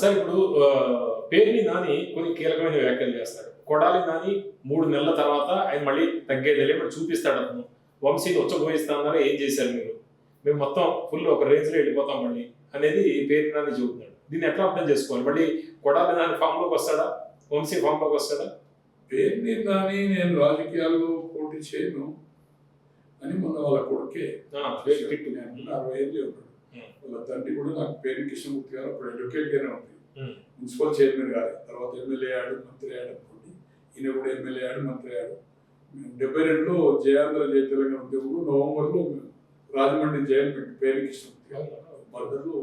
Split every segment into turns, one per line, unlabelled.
Sir ఇప్పుడు పేరుని నాని కొన్ని కీలకమైన వ్యాఖ్యలు చేస్తాడు. కొడాలి నాని మూడు నెలల తర్వాత ఆయన మళ్ళీ తగ్గేదిలే మరి చూపిస్తాడు అతను. వంశీని ఉచ్చబోయిస్తానన్నారా ఏం చేశారు మీరు? మేము మొత్తం ఫుల్ ఒక రేంజ్లో వెళ్ళిపోతాం మళ్ళీ అనేది పేరు నాని చెబుతున్నాడు. దీన్ని ఎట్లా అర్థం చేసుకోవాలి? మళ్ళీ కొడాలి నాని ఫామ్లోకి వస్తాడా? వంశీ ఫామ్లోకి వస్తాడా?
పేరుని నాని నేను రాజకీయాల్లో పోటీ చేయను అని మొన్న వాళ్ళ కొడుకే అరవై ఏళ్ళు. వాళ్ళ తండ్రి కూడా నాకు పేరు కృష్ణమూర్తి గారు అప్పుడు అడ్వకేట్ గానే ఉంది. మున్సిపల్ చైర్మన్ గారు. తర్వాత ఎమ్మెల్యే అయ్యాడు మంత్రి అయ్యాడు అనుకోండి. ఈయన కూడా ఎమ్మెల్యే అయ్యాడు మంత్రి అయ్యాడు. డెబ్బై రెండులో జయాంధ్ర జయ తెలంగాణ ఉద్యమంలో నవంబర్లో రాజమండ్రి జైలు పెట్టి పేరు కృష్ణమూర్తి గారు మద్దతులో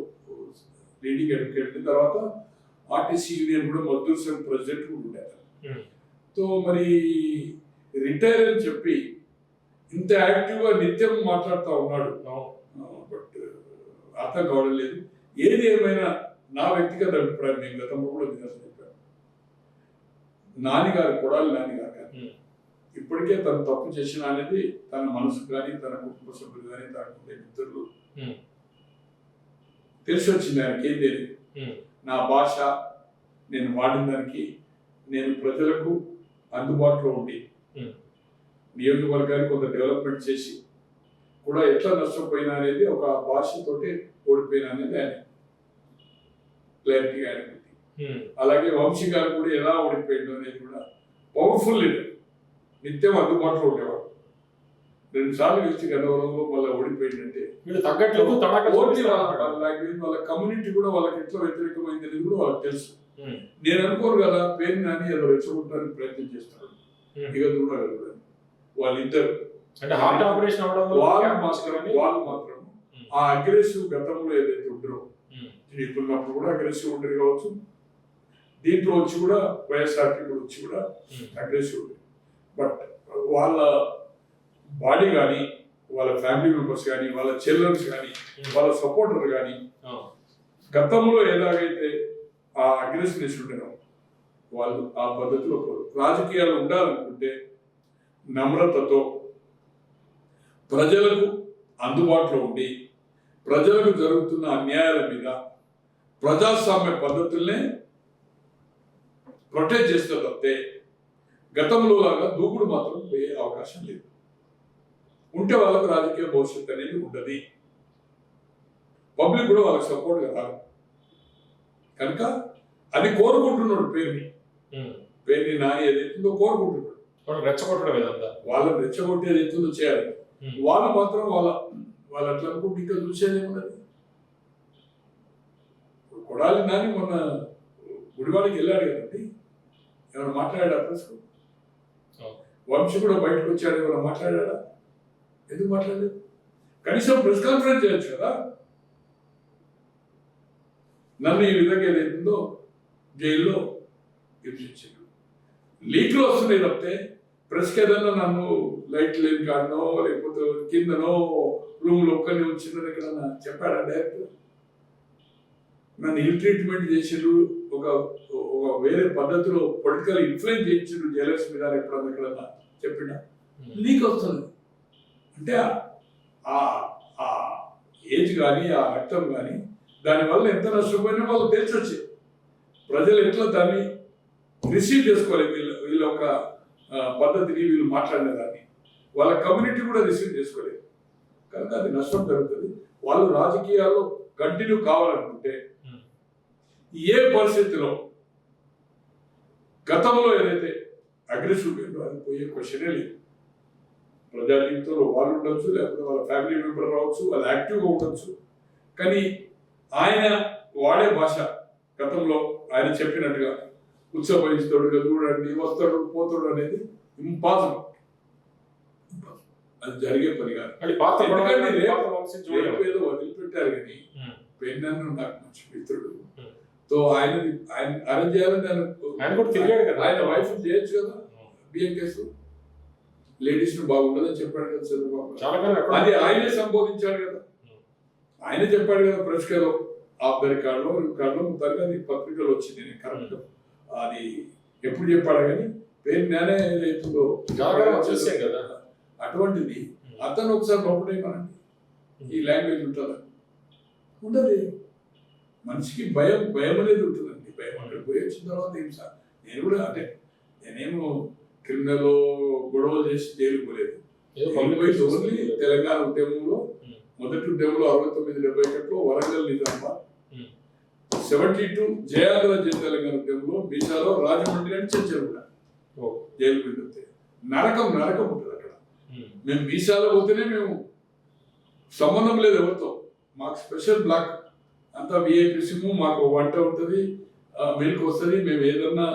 లీడింగ్ అడ్వకేట్ తర్వాత ఆర్టీసీ యూనియన్ కూడా మద్దూర్ సంఘ్ ప్రెసిడెంట్ కూడా ఉండారు
Hmm.
సో మరి రిటైర్ అని చెప్పి ఇంత యాక్టివ్గా నిత్యం మాట్లాడుతూ ఉన్నాడు. బట్ అర్థం కావడం లేదు. ఏది ఏమైనా నా వ్యక్తిగత అభిప్రాయం నేను గతంలో కూడా విధానం చెప్పాను నాన్నగారు కొడాలి నాన్నగారు కానీ. ఇప్పటికే తను తప్పు చేసిన అనేది తన మనసు కానీ తన కుటుంబ సభ్యులు కానీ తనకు మిత్రులు. తెలిసి వచ్చింది ఆయనకి ఏం తెలియదు. నా భాష నేను వాడిన దానికి నేను ప్రజలకు అందుబాటులో ఉండి. నియోజకవర్గాన్ని కొంత డెవలప్మెంట్ చేసి కూడా ఎట్లా నష్టపోయినా అనేది ఒక భాషతోటి ఓడిపోయినా అనేది ఆయన క్లారిటీగా
ఉమ్,
అలాగే వంశీ గారు కూడా ఎలా ఓడిపోయాడు అనేది కూడా పవర్ఫుల్ లీడర్ నిత్యం అందుబాటులో ఉండేవాడు. రెండు సార్లు గెలిచి గన్నవరంలో మళ్ళీ ఓడిపోయిందంటే
వీళ్ళు
ఓన్లీ
చూపిస్తా
వాళ్ళ. లాంగ్వేజ్ వాళ్ళ కమ్యూనిటీ కూడా వాళ్ళకి ఎట్లా వ్యతిరేకమైంది అనేది కూడా వాళ్ళకి తెలుసు. నేను అనుకోరు కదా పేరు నాని ఏదో రెచ్చగొట్టడానికి ప్రయత్నం చేస్తాడు.
ఉమ్.
ఇక వాళ్ళిద్దరు.
అంటే హార్ట్ ఆపరేషన్ అవడం వల్ల
వాళ్ళు మాత్రం వాళ్ళు మాత్రం. ఆ అగ్రెసివ్ గతంలో ఏదైతే ఉంటారో ఇప్పుడున్నప్పుడు కూడా అగ్రెసివ్ ఉంటుంది కావచ్చు. దీంట్లో వచ్చి కూడా వైఎస్ఆర్పీ కూడా వచ్చి కూడా అగ్రెసివ్ ఉంటుంది. బట్ వాళ్ళ బాడీ కానీ వాళ్ళ ఫ్యామిలీ మెంబర్స్ కానీ వాళ్ళ చిల్డ్రన్స్ కానీ
ఉమ్.
వాళ్ళ సపోర్టర్ కానీ గతంలో ఎలాగైతే ఆ అగ్రెసివ్నెస్ ఉండేనో వాళ్ళు ఆ పద్ధతిలో రాజకీయాలు ఉండాలనుకుంటే నమ్రతతో ప్రజలకు అందుబాటులో ఉండి ప్రజలకు జరుగుతున్న అన్యాయాల మీద ప్రజాస్వామ్య పద్ధతుల్నే ప్రొటెక్ట్ చేస్తే తప్పితే గతంలో లాగా దూకుడు మాత్రం పోయే అవకాశం లేదు. ఉంటే వాళ్ళకు రాజకీయ భవిష్యత్తు అనేది ఉండదు పబ్లిక్ కూడా వాళ్ళకి సపోర్ట్గా రాదు. కనుక అది కోరుకుంటున్నాడు పేరుని. పేరుని నాని ఏదైతుందో కోరుకుంటున్నాడు.
రెచ్చగొట్టడం ఇదంతా
వాళ్ళని రెచ్చగొట్టి ఏదైతుందో చేయాలి. వాళ్ళు మాత్రం వాళ్ళ వాళ్ళు అట్లా అనుకుంటే ఇంకా చూసేది ఏమున్నది కొడాలి నాని మొన్న గుడివాడికి వెళ్ళాడు కదండి. ఏమైనా మాట్లాడాడా ప్రెస్. వంశీ కూడా బయటకు వచ్చాడు ఏమైనా మాట్లాడాడా? ఎందుకు మాట్లాడలేదు? కనీసం ప్రెస్ కాన్ఫరెన్స్ చేయొచ్చు కదా. నన్ను ఈ విధంగా ఏదైతుందో జైల్లో హింసించారు లీక్లు వస్తున్నాయి తప్పితే ప్రెస్కి ఏదన్నా నన్ను లైట్ లేని కాడనో లేకపోతే కిందనో రూమ్లో ఒక్కరిని వచ్చిందని ఎక్కడన్నా చెప్పాడా డైరెక్ట్ నన్ను ఇల్ ట్రీట్మెంట్ చేసిండ్రు ఒక ఒక వేరే పద్ధతిలో పొలిటికల్ ఇన్ఫ్లుయెన్స్ చేయించిండ్రు జయలక్ష్మి గారు ఎప్పుడన్నా ఎక్కడన్నా చెప్పినా. లీక్ వస్తుంది అంటే ఆ ఆ ఏజ్ కానీ ఆ రక్తం కానీ దానివల్ల ఎంత నష్టపోయినా వాళ్ళు తెలిసొచ్చి ప్రజలు ఎట్లా దాన్ని రిసీవ్ చేసుకోవాలి? వీళ్ళ వీళ్ళ ఒక పద్ధతిని వీళ్ళు మాట్లాడిన దాన్ని వాళ్ళ కమ్యూనిటీ కూడా రిసీవ్ చేసుకోలేదు. కనుక అది నష్టం జరుగుతుంది. వాళ్ళు రాజకీయాల్లో కంటిన్యూ కావాలనుకుంటే. ఏ పరిస్థితిలో గతంలో ఏదైతే అగ్రెసివ్ పోయిందో అది పోయే క్వశ్చనే లేదు. ప్రజా జీవితంలో వాళ్ళు ఉండొచ్చు లేకపోతే వాళ్ళ ఫ్యామిలీ మెంబర్ రావచ్చు వాళ్ళు యాక్టివ్గా ఉండొచ్చు. కానీ ఆయన వాడే భాష గతంలో ఆయన చెప్పినట్టుగా ఉత్సవహిస్తాడు చూడండి వస్తాడు పోతాడు అనేది ఇంపాసిబుల్ అది జరిగే పని కాదు ఏదో వదిలిపెట్టారు కానీ. పెన్నన్ను నాకు మంచి మిత్రుడు. తో ఆయన ఆయన అరేంజ్ చేయాలని
ఆయన కూడా తిరిగాడు కదా.
ఆయన వైఫ్ చేయొచ్చు కదా
ఉమ్.
బిఎం కేసు లేడీస్ బాగుండదని చెప్పాడు కదా చంద్రబాబు అది ఆయనే సంబోధించాడు కదా. ఆయన చెప్పాడు కదా ప్రెస్ కేలో ఆఫ్ ద రికార్డులో రికార్డులో మొత్తానికి అది పత్రికలో వచ్చింది నేను కరెక్ట్ అది ఎప్పుడు చెప్పాడు కానీ పేరు నేనే ఏదైతుందో
చాలా కాలం చూసాం కదా
అటువంటిది. అతను ఒకసారి లోపడేమనండి ఈ లాంగ్వేజ్ ఉంటుందా ఉండదు మనిషికి భయం భయం అనేది ఉంటుంది భయం అక్కడ పోయి వచ్చిన తర్వాత ఏం సార్ నేను కూడా అంటే నేనేమో క్రిమినల్ గొడవలు చేసి జైలుకు పోలేదు ఓన్లీ తెలంగాణ ఉద్యమంలో. మొదటి ఉద్యమంలో అరవై తొమ్మిది డెబ్బై ఒకటిలో Warangal Nizamabad
Hmm.
Seventy two జయాగ్రహ జయ తెలంగాణ ఉద్యమంలో బీసాలో రాజమండ్రి అని చర్చలు కూడా
ఓ.
జైలు వస్తే నరకం నరకం ఉంటుంది. మేము వీసాలో పోతేనే మేము సంబంధం లేదు ఎవరితో. మాకు స్పెషల్ బ్లాక్. అంతా విఐపి సిమ్ మాకు వంట ఉంటుంది మిల్క్ వస్తుంది. మేము ఏదన్నా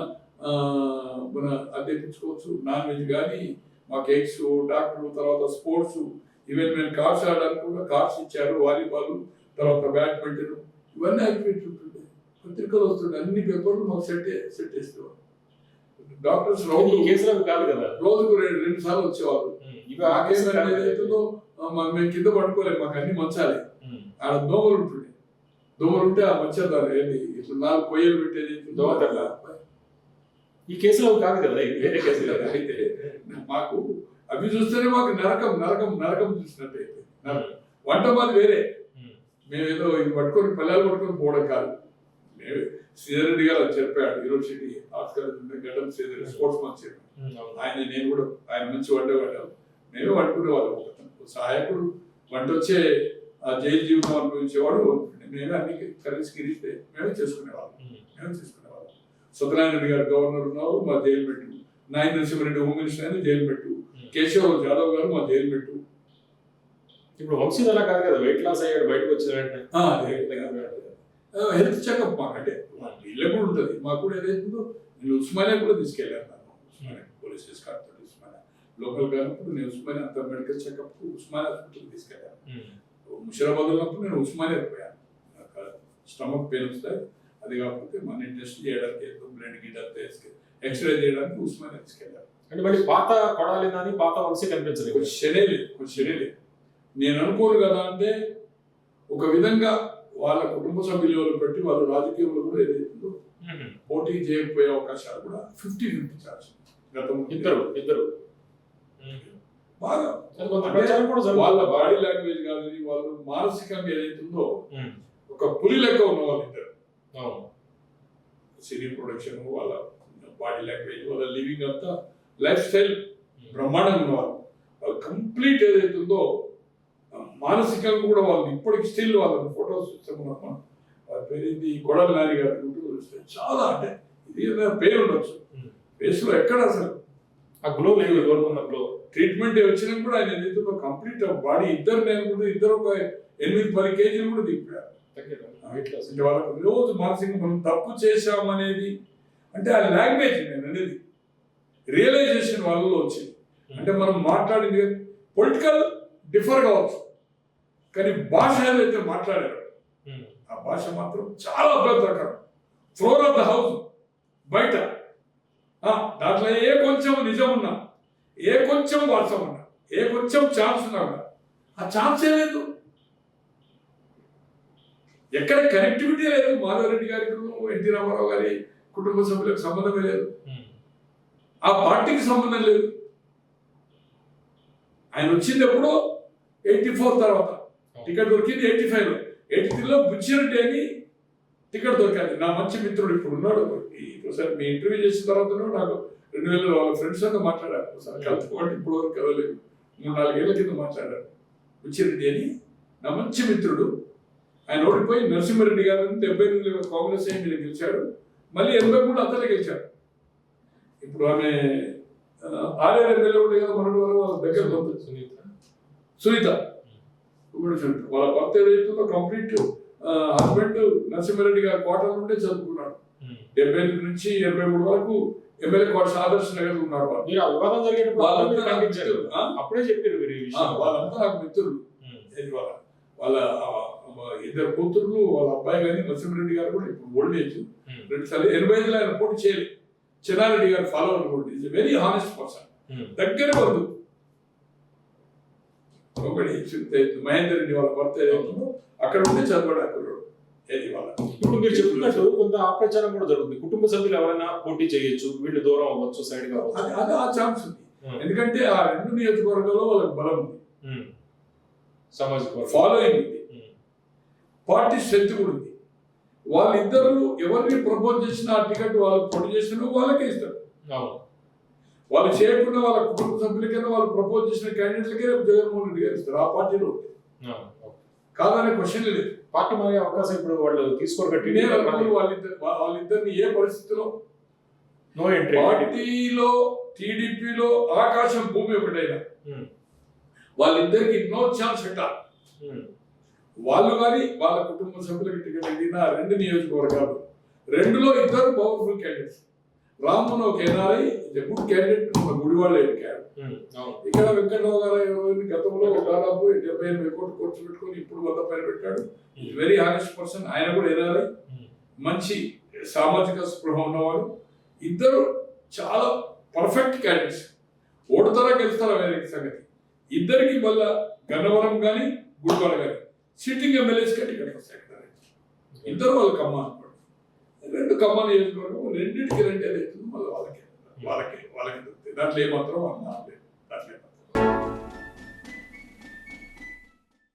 మన అద్దెపించుకోవచ్చు నాన్ వెజ్ కానీ మాకు ఎగ్స్ డాక్టర్ తర్వాత స్పోర్ట్స్ ఈవెన్ మేము కార్డ్స్ ఆడడానికి కూడా కార్డ్స్ ఇచ్చారు వాలీబాల్ తర్వాత బ్యాడ్మింటన్. ఇవన్నీ ఉంటుండే. పత్రికలు వస్తుండే. అన్ని పేపర్లు మాకు సెట్ సెట్ చేసేవారు. డాక్టర్స్
అవి కాదు కదా.
రోజుకు రెండు రెండు సార్లు వచ్చేవారు.
ఉమ్. ఇవి ఆ కేసులు
మాకేమైనా
కాదు కదా.
ఏదైతుందో ఆ, మా- మేము కింద పడుకోలేము మాకు అన్ని మంచాలి. ఆడ దోమలు ఉంటుండే దోమలు ఉంటే ఆ మచ్చదారు ఏంటి ఇట్లా నాలుగు కొయ్యలు పెట్టేది
దోమతెర. ఈ కేసులో కాదు కదా వేరే కేసులు కదా
అయితే మాకు అవి చూస్తేనే మాకు నరకం నరకం నరకం చూసినట్టు అయిపోయింది నరకం. వంట మాది వేరే
ఉమ్.
మేము ఏదో ఇది పట్టుకొని పిల్లలు పట్టుకొని పోవడం కాదు మేము శ్రీధర్ రెడ్డి గారు చెప్పాడు యూనివర్సిటీ ఉండే గడ్డం శ్రీధర్ స్పోర్ట్స్ మంచి. ఆయన నేను కూడా ఆయన మంచి వండేవాడు మేమే వండుకునే వాళ్ళం. ఒక సహాయకుడు వంట వచ్చే ఆ జైలు జీవితం అనుభవించేవాడు మేమే అన్ని కర్రీస్ గిరిస్తే మేమే చేసుకునేవాళ్ళం. మేమే. చేసుకునేవాళ్ళం సత్యనారాయణ రెడ్డి గారు గవర్నర్ ఉన్నారు మా జైలు పెట్టు. నాయన నరసింహారెడ్డి హోమ్ మినిస్టర్ అయినా జైలు పెట్టు. కేశవరావు జాదవ్ గారు మా జైలు పెట్టు.
ఇప్పుడు వంశీ అలా కాదు కదా వెయిట్ లాస్ అయ్యాడు బయటకు వచ్చిన వెంటనే.
హెల్త్ చెకప్ మాకు అంటే. వీళ్ళకి కూడా ఉంటుంది. మాకు కూడా ఏదైతుందో నేను ఉస్మానియా కూడా తీసుకెళ్ళాను. ఉస్మానియా పోలీస్ ఉస్మానియా లోకల్ కానప్పుడు నేను ఉస్మానియా అంత మెడికల్ చెకప్ ఉస్మానియా హాస్పిటల్ తీసుకెళ్ళాను. ముషిరాబాద్ ఉన్నప్పుడు నేను ఉస్మానియా పోయాను. స్టమక్ పెయిన్ వస్తాయి. అది కాకపోతే మన టెస్ట్ చేయడానికి బ్లడ్ గిట్ అంతా ఎక్స్రే చేయడానికి ఉస్మానియా తీసుకెళ్ళాను.
అంటే మళ్ళీ పాత కొడాలి నాని పాత వంశీ కనిపించలేదు.
శనే లేదు శనే లేదు. నేను అనుకోను కదా అంటే ఒక విధంగా వాళ్ళ కుటుంబ సభ్యులు పెట్టి వాళ్ళ రాజకీయంలో కూడా ఏదైతుందో. పోటీ చేయకపోయే అవకాశాలు కూడా ఫిఫ్టీ ఫిఫ్టీ ఛాన్స్ గతంలో
ఇద్దరు ఇద్దరు.
బాగా. వాళ్ళ బాడీ లాంగ్వేజ్ కానీ వాళ్ళు మానసికంగా ఏదైతుందో. ఒక పులి లెక్క ఉన్న వాళ్ళు ఇద్దరు. సినీ ప్రొడక్షన్ వాళ్ళ బాడీ లాంగ్వేజ్ వాళ్ళ లివింగ్ అంతా లైఫ్ స్టైల్. బ్రహ్మాండంగా ఉన్నవాళ్ళు వాళ్ళు. కంప్లీట్ ఏదైతుందో మానసికంగా కూడా వాళ్ళు ఇప్పటికి స్టిల్ వాళ్ళ ఫొటోస్ చూస్తాము మనం వాళ్ళ పేరు ఏంది కొడల నాని గారి చాలా అంటే ఇది పేరు ఉండొచ్చు.
ఉమ్.
ఫేస్లో ఎక్కడ అసలు
ఆ గ్లో లేదు కోరుకున్న గ్లో
ట్రీట్మెంట్ వచ్చినా కూడా ఆయన ఏదైతుందో కంప్లీట్ బాడీ ఇద్దరు నేను కూడా ఇద్దరు ఒక ఎనిమిది పది కేజీలు కూడా దిగిపోయారు అంటే వాళ్ళకు రోజు మానసికంగా మనం తప్పు చేశామనేది అంటే ఆ లాంగ్వేజ్ నేను అనేది రియలైజేషన్ వాళ్ళలో వచ్చింది. అంటే మనం మాట్లాడింది పొలిటికల్ డిఫర్ కావచ్చు. కానీ భాష ఏదైతే మాట్లాడారో. ఆ భాష మాత్రం చాలా అభ్యంతరకరం ఫ్లోర్ ఆఫ్ ద హౌస్ బయట. దాంట్లో ఏ కొంచెం నిజం ఉన్నా ఏ కొంచెం వాస్తవం ఉన్నా ఏ కొంచెం ఛాన్స్ ఉన్నా కూడా ఆ ఛాన్సే లేదు. ఎక్కడ కనెక్టివిటీ లేదు. మాధవరెడ్డి గారికి ఎన్టీ రామారావు గారి కుటుంబ సభ్యులకు సంబంధమే లేదు. ఆ పార్టీకి సంబంధం లేదు. ఆయన వచ్చింది ఎప్పుడో? ఎయిటీ ఫోర్ తర్వాత. టికెట్ దొరికింది ఎయిటీ ఫైవ్లో. ఎయిటీ త్రీలో బుచ్చిరెడ్డి అని టికెట్ దొరికింది నా మంచి మిత్రుడు ఇప్పుడు ఉన్నాడు. ఇప్పుడు సార్ మీ ఇంటర్వ్యూ చేసిన తర్వాత నాకు రెండు వేల వాళ్ళ ఫ్రెండ్స్తో మాట్లాడారు ఒకసారి. కలుపుకోండి ఇప్పుడు వరకు కదలేదు మూడు నాలుగేళ్ళ కింద మాట్లాడారు. బుచ్చిరెడ్డి అని నా మంచి మిత్రుడు. ఆయన ఓడిపోయి నరసింహారెడ్డి గారు డెబ్బై ఎనిమిది కాంగ్రెస్ మీద గెలిచాడు మళ్ళీ ఎనభై మూడు అతనే గెలిచాడు ఇప్పుడు ఆమె ఆ, ఆరేడు ఎమ్మెల్యే ఉండే కదా వరకు వాళ్ళ దగ్గర
సునీత.
సునీత. సునీత. వాళ్ళ భర్త ఏదైతుందో కంప్లీట్ హస్బెండ్ నరసింహారెడ్డి గారి కోటల నుండే చదువుకున్నాడు. డెబ్బై ఎనిమిది నుంచి ఎనభై మూడు వరకు ఎమ్మెల్యే కోట ఆదర్శ నగర్ ఉన్నారు
మీరు ఆ వివాదం జరిగేటప్పుడు
వాళ్ళంతా నాకు మిత్రులు.
అప్పుడే చెప్పారు మీరు ఈ
ఆ,
విషయం.
వాళ్ళంతా నాకు మిత్రులు. వాళ్ళ వాళ్ళ ఇద్దరు కూతుర్లు వాళ్ళ అబ్బాయి కానీ నరసింహారెడ్డి గారు కూడా ఇప్పుడు ఓల్డ్ ఏజ్. రెండు సార్లు ఎనభై ఐదులో ఆయన పోటీ చేయలేదు చిన్నారెడ్డి గారు ఫాలోవర్ కూడా ఈజ్ వెరీ హానెస్ట్ పర్సన్. దగ్గర బంధు ఒకటి మహేందర్ రెడ్డి వాళ్ళ భర్త అక్కడ ఉంటే చదవడు అక్కడ ఏది వాళ్ళ
ఇప్పుడు మీరు చెప్తున్నట్టు కొంత అప్రచారం కూడా జరుగుతుంది. కుటుంబ సభ్యులు ఎవరైనా పోటీ చేయొచ్చు వీళ్ళు దూరం అవ్వచ్చు సైడ్
అది
కావచ్చు
అది ఆ ఛాన్స్ ఉంది.
ఉమ్.
ఎందుకంటే ఆ రెండు నియోజకవర్గాల్లో వాళ్ళకి బలం ఉంది.
ఉమ్. సామాజిక.
ఫాలోయింగ్ ఉంది. పార్టీ స్ట్రెంత్ కూడా ఉంది. వాళ్ళిద్దరు ఎవరిని ప్రపోజ్ చేసినా ఆ టికెట్ వాళ్ళు పోటీ చేసినా వాళ్ళకే ఇస్తారు.
అవును.
వాళ్ళు చేయకుండా వాళ్ళ కుటుంబ సభ్యులకైనా వాళ్ళు ప్రపోజ్ చేసిన క్యాండిడేట్లకే జగన్మోహన్ రెడ్డి గారు ఇస్తారు. ఆ పార్టీలో
అవును, ఓకే.
కాదనే క్వశ్చన్ లేదు.
పార్టీ మారే అవకాశం ఇప్పుడు వాళ్ళు తీసుకోరు
వాళ్ళిద్దరిని ఏ పరిస్థితిలో?
నో ఎంట్రీ
పార్టీలో టీడీపీలో ఆకాశం భూమి ఒకటైనా.
Hmm.
వాళ్ళిద్దరికి నో ఛాన్స్ ఎట్టా వాళ్ళు కానీ వాళ్ళ కుటుంబ సభ్యులకి టికెట్ అడిగిన రెండు నియోజకవర్గాలు. రెండులో ఇద్దరు పవర్ఫుల్ క్యాండిడేట్స్ రామ్మోహన్ ఒక ఎన్ఆర్ఐ గుడ్ క్యాండిడేట్ గుడివాళ్ళ ఎన్నికారు ఇక్కడ వెంకటరావు గారు గతంలో దాదాపు డెబ్బై ఎనభై కోట్లు ఖర్చు పెట్టుకొని ఇప్పుడు వంద పైన పెట్టాడు. వెరీ హానెస్ట్ పర్సన్ ఆయన కూడా ఎన్ఆర్ఐ. మంచి సామాజిక స్పృహ ఉన్నవాడు. ఇద్దరు చాలా పర్ఫెక్ట్ క్యాండిడేట్స్ ఓడతారా గెలుస్తారా వేరే సంగతి. ఇద్దరికి వల్ల గన్నవరం కానీ గుడివాడ కానీ సిట్టింగ్ ఎమ్మెల్యేస్కి టికెట్ వస్తాయి ఇక్కడ. ఇద్దరు వాళ్ళు కమ్మా కమ్మని రెండు నియోజకవర్గం రెండింటికి రెండే ఏదైతుందో మళ్ళీ వాళ్ళకి. వాళ్ళకి వాళ్ళకి. దొరుకుతాయి. దాంట్లో ఏమాత్రం అన్నా లేదు.